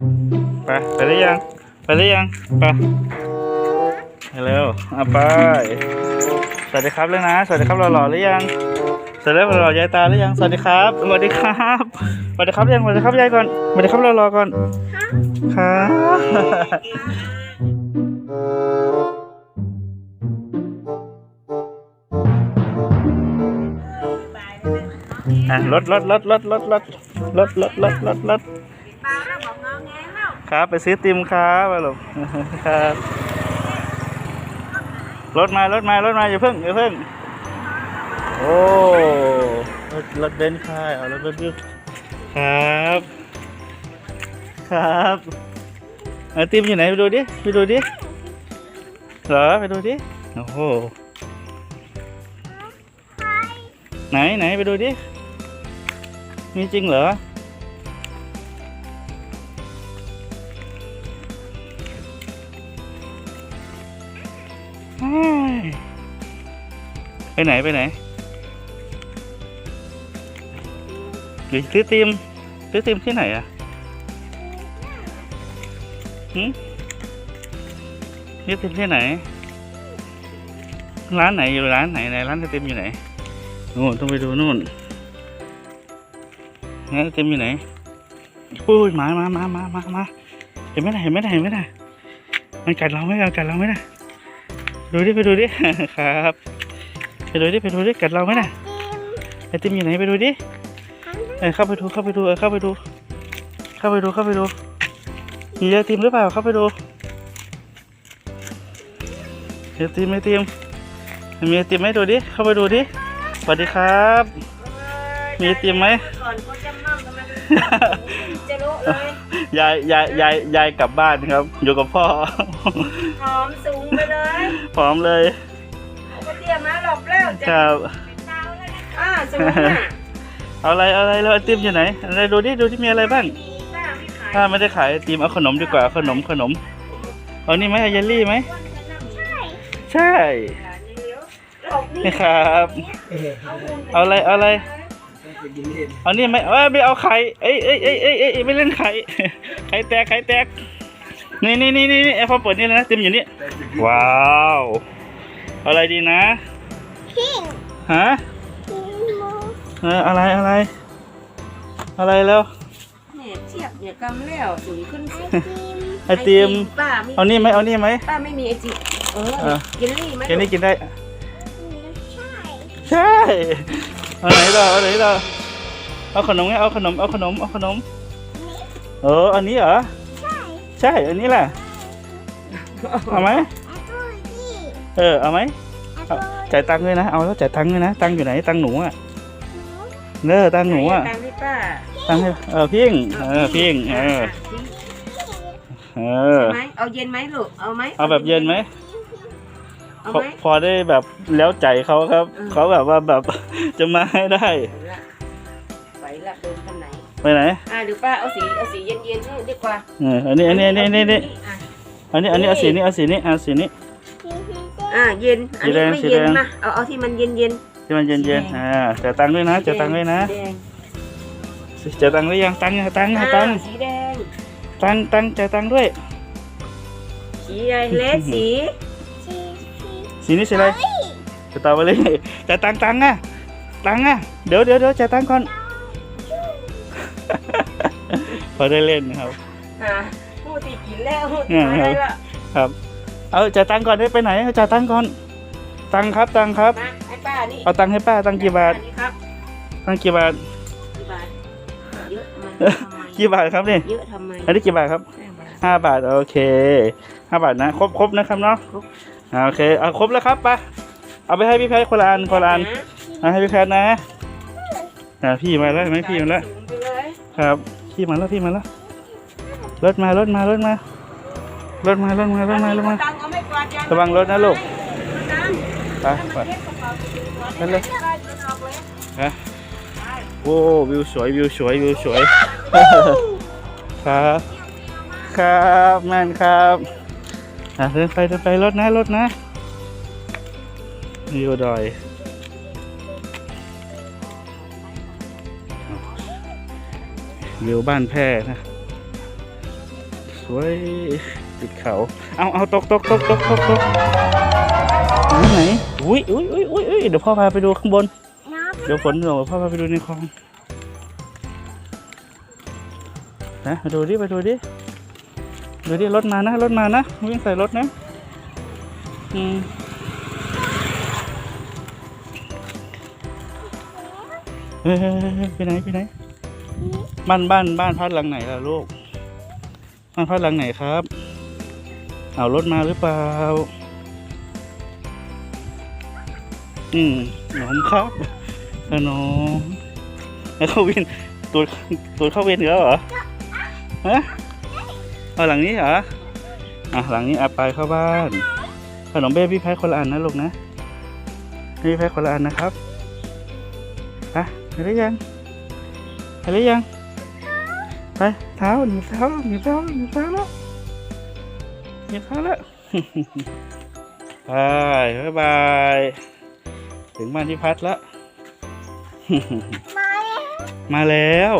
ไปไปได้ยัง ไปได้ยังไปไปเร็วเอาไป สวัสดีครับเลยนะ สวัสดีครับหล่อๆหรือยังสวัสดีครับหล่อๆยายตาหรือยัง สวัสดีครับ สวัสดีครับ สวัสดีครับยัง สวัสดีครับยายก่อน สวัสดีครับหล่อๆก่อนครับอะรถรถรถรถรถรถรถรถรถรถรถเปล่า ครับ ไปซื้อติมครับไปลูกครับรถมารถมารถมาอย่าเพิ่งอย่าเพิ่ง โอ้รถรถเบนซ์ค่ะเอารถเบนซ์ครับ ครับเอาติมอยู่ไหนไปดูดิไปดูดิเหรอไปดูดิโอ้โหไหนไหนไปดูดิมีจริงเหรอ ไปไหน ไปไหนหรือซื้อติมซื้อติมที่ไหนอะหืมซื้อติมที่ไหน ร้านไหนอยู่ร้านไหนไหนร้านไอติมอยู่ไหนนู่นต้องไปดูนู่นร้านไอติมอยู่ไหนปุ้ยมามามามามามาเห็นไหมล่ะเห็นไหมล่ะเห็นไหมล่ะมันกัดเราไหมมันกัดเราไหมล่ะ ดูดิไปดูดิ ครับไปดูดิไปดูดิกัดเราไหมน่ะไอติมอยู่ไหนไปดูดิเออเข้าไปดูเข้าไปดูเออเข้าไปดู เข้าไปดูเข้าไปดูมีไอติมหรือเปล่าเข้าไปดูไอติมไอติมมีไอติมไหมดูดิเข้าไปดูดิสวัสดีครับ มีไอติมไหมก่อนเขาจะมั่มทำไมจะรู้เลยยายยายยายยายกลับบ้านครับ อยู่กับพ่อหอมสูงไปเลย พร้อมเลยก็เตรียมมาหลบแล้วจะครับอ่าสูงอะเอาอะไรเอาอะไรแล้วไอติมอยู่ไหนอะไรดูดิดูที่มีอะไรบ้างป้าไม่ขายถ้าไม่ได้ขายไอติมเอาขนมดีกว่าเอาขนมขนมเอานี่ไหมเอาเยลลี่ไหมใช่ใช่หลบนี่นี่ครับเอาอะไรเอาอะไรเอานี่ไหมเอ้ยไม่เอาไข่เอ้ยเอ้ยเอ้ยเอ้ยเอ้ยไม่เล่นไข่ ไข่แตกไข่แตก นี่นี่นี่นี่ไอ้พอเปิดนี่เลยนะเต็มอยู่นี่ ว้าวเอาอะไรดีนะฮะเอออะไรอะไร อะไรแล้วเนี่ยเทียบเนี่ยกำแล้วสูงขึ้นสิไอติมป้าไม่เอานี่ไหมเอานี่ไหมป้าไม่มีไอจิเอเอออเยลลี่ไหมแค่นี้กินได้ ใช่ เอาไหนต่อเอาไหนต่อเอาขนมไงเอาขนมเอาขนมเอาขนม เออ อันนี้เหรอ ใช่ อันนี้แหละ เอาไหม เออ เอาไหมเอาจ่ายตังค์ด้วยนะ เอาแล้วจ่ายตังค์ด้วยนะ ตังค์อยู่ไหน ตังค์หนูอะเนอตังค์หนูอะ ตามที่ป้าตังค์ให้เออพิงเออพิงเออ เออ ไหมเอาเย็นไหมลูก เอาไหมเอาแบบเย็นไหม เอาพอไหม พอได้แบบแล้วใจเขาครับเออเขาแบบว่าแบบ จะมาให้ได้ ไปละไปละเดินคันไหน ไปไหน อ่าหรือป้าเอาสีเอาสีเย็นๆนี่ดีกว่าเอออันนี้อันนี้อันนี้อันนี้อันนี้อะอันนี้อันนี้เอาสีนี้เอาสีนี้เอาสีนี้ อ่าเย็นอันสีแดนี้งไม่สีเย็นแดงนะเอาเอาที่มันเย็นเย็นที่มันเย็นสีเย็นแดงอ่าจ่ายตังค์ด้วยนะๆจ่ายตังค์ด้วยนะสีแดงจ่ายตังค์หรือยังตังค์ตังค์อ่าตังค์สีแดงตังค์ตังค์จ่ายตังค์ด้วย สีอะไรเลสสี สีนี้สีอะไรสตรอเบอรี่จ่ายตังค์ตังค์อะตังค์อะเดี๋ยวเดี๋ยวเดี๋ยวจ่ายตังค์ก่อน พอได้เล่นนะครับอ่าพูดตีกินแล้วพูดเนี่ยอะไรละครับ เอาจ่ายตังค์ก่อนได้ไปไหนเอาจ่ายตังค์ก่อน ตังค์ครับ ตังค์ครับ มาให้ป้านี่เอาตังค์ให้ป้า ตังค์กี่บาทอันนี้ครับตังค์กี่บาท กี่บาทเยอะมันทำไมกี่บาทครับนี่เยอะทำไมอันนี้กี่บาทครับห้าบาท ห้าบาทโอเคห้าบาทนะ ครบครบนะครับเนาะครบ อ่าโอเคเอาครบแล้วครับไปเอาไปให้พี่แพทย์คนละอันคนละอันเอาให้พี่แพทย์นะอ่าพี่มาแล้วเห็นไหมพี่มาแล้ว สูงไปเลย ครับพี่มาแล้วพี่มาแล้วรถมารถมารถมารถมารถมารถมารถมาระวังรถนะลูกไปไปนั่นเลยได้จนออกเลยนะโอ้วิวสวยวิวสวยวิวสวยครับครับแม่นครับอะเดินไปเดินไปรถนะรถนะวิวดอย วิวบ้านแพร่นะสวยติดเขา เอาเอาตกตกตกตกตกตกไหนไหนอุ้ยอุ้ยอุ้ยอุ้ยอุ้ยเดี๋ยวพ่อพาไปดูข้างบนน้ำเดี๋ยวฝนตกพ่อพาไปดูในคลองนะมาดูดิไปดูดิดูดิรถมานะรถมานะวิ่งใส่รถนะอืมเฮ้ยเฮ้ยเฮ้ยเฮ้ยไปไหนไปไหน บ้านบ้านบ้านพักหลังไหนล่ะลูก บ้านพักหลังไหนครับ เอารถมาหรือเปล่า อืมหนอมครับขนมแล้วเข้าเวนตัวตัวเข้าเวนอีกแล้วเหรอฮะเอาหลังนี้เหรอ อะหลังนี้อาไปเข้าบ้าน ขนมเบ้พี่แพ้คนละอันนะลูกนะพี่แพ้คนละอันนะครับไปไปหรือยัง ไปหรือยัง ไปเท้าหนีบเท้าหนีบเท้าหนีบเท้าแล้วหนีบเท้าแล้วไปบ๊ายบาย ถึงบ้านที่พัดแล้ว มาแล้ว มาแล้ว